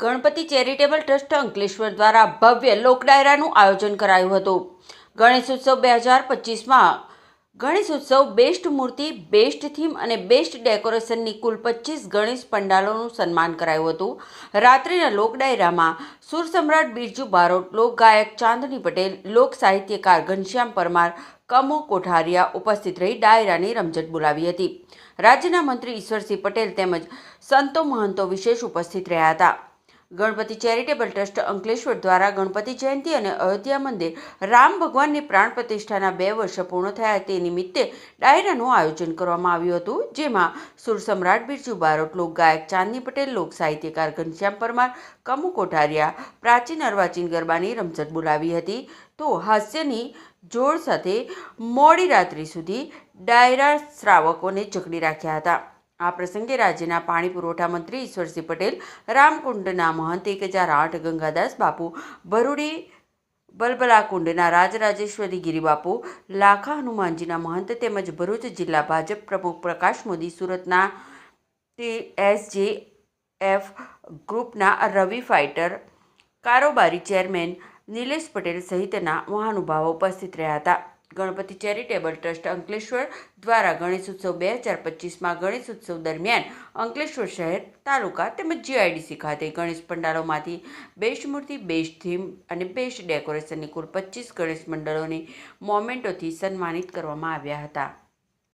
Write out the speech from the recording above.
Ganpati charitable trust Ankleshwar દ્વારા ભવ્ય લોકડાયરાનું આયોજન કરાયું હતું. ગણેશ ઉત્સવ બે હજાર પચીસમાં ગણેશ ઉત્સવ બેસ્ટ મૂર્તિ, બેસ્ટ થીમ અને બેસ્ટ ડેકોરેશનની કુલ પચીસ ગણેશ પંડાલોનું સન્માન કરાયું હતું. રાત્રિના લોકડાયરામાં સુર સમ્રાટ બિરજુ બારોટ, લોકગાયક ચાંદની પટેલ, લોક સાહિત્યકાર ઘનશ્યામ પરમાર, કમો કોઠારિયા ઉપસ્થિત રહી ડાયરાની રમઝટ બોલાવી હતી. રાજ્યના મંત્રી ઈશ્વરસિંહ પટેલ તેમજ સંતો મહંતો વિશેષ ઉપસ્થિત રહ્યા હતા. ગણપતિ ચેરિટેબલ ટ્રસ્ટ અંકલેશ્વર દ્વારા ગણપતિ જયંતિ અને અયોધ્યા મંદિર રામ ભગવાનની પ્રાણ પ્રતિષ્ઠાના બે વર્ષ પૂર્ણ થયા તે નિમિત્તે ડાયરાનું આયોજન કરવામાં આવ્યું હતું, જેમાં સુર સમ્રાટ બિરજુ બારોટ, લોક ગાયક ચાંદની પટેલ, લોક સાહિત્યકાર ઘનશ્યામ પરમાર, કમુ કોઠારિયા, પ્રાચીન અર્વાચીન ગરબાની રમઝટ બોલાવી હતી. તો હાસ્યની જોડ સાથે મોડી રાત્રિ સુધી ડાયરા શ્રાવકોને જકડી રાખ્યા હતા. આ પ્રસંગે રાજ્યના પાણી પુરવઠા મંત્રી ઈશ્વરસિંહ પટેલ, રામકુંડના મહંત એક હજાર આઠ, ગંગાદાસ બાપુ, ભરૂડી બલબલાકુંડના રાજરાજેશ્વરી ગિરિબાપુ લાખા હનુમાનજીના મહંત તેમજ ભરૂચ જિલ્લા ભાજપ પ્રમુખ પ્રકાશ મોદી, સુરતના એસજે એફ ગ્રુપના રવિ ફાઇટર કારોબારી ચેરમેન નિલેશ પટેલ સહિતના મહાનુભાવો ઉપસ્થિત રહ્યા હતા. ગણપતિ ચેરિટેબલ ટ્રસ્ટ અંકલેશ્વર દ્વારા ગણેશ ઉત્સવ બે હજાર પચીસમાં ગણેશ ઉત્સવ દરમિયાન અંકલેશ્વર શહેર, તાલુકા તેમજ જીઆઈડીસી ખાતે ગણેશ પંડાલોમાંથી બેસ્ટ મૂર્તિ બેસ્ટ થીમ અને બેસ્ટ ડેકોરેશનની કુલ પચીસ ગણેશ મંડળોની મોમેન્ટોથી સન્માનિત કરવામાં આવ્યા હતા.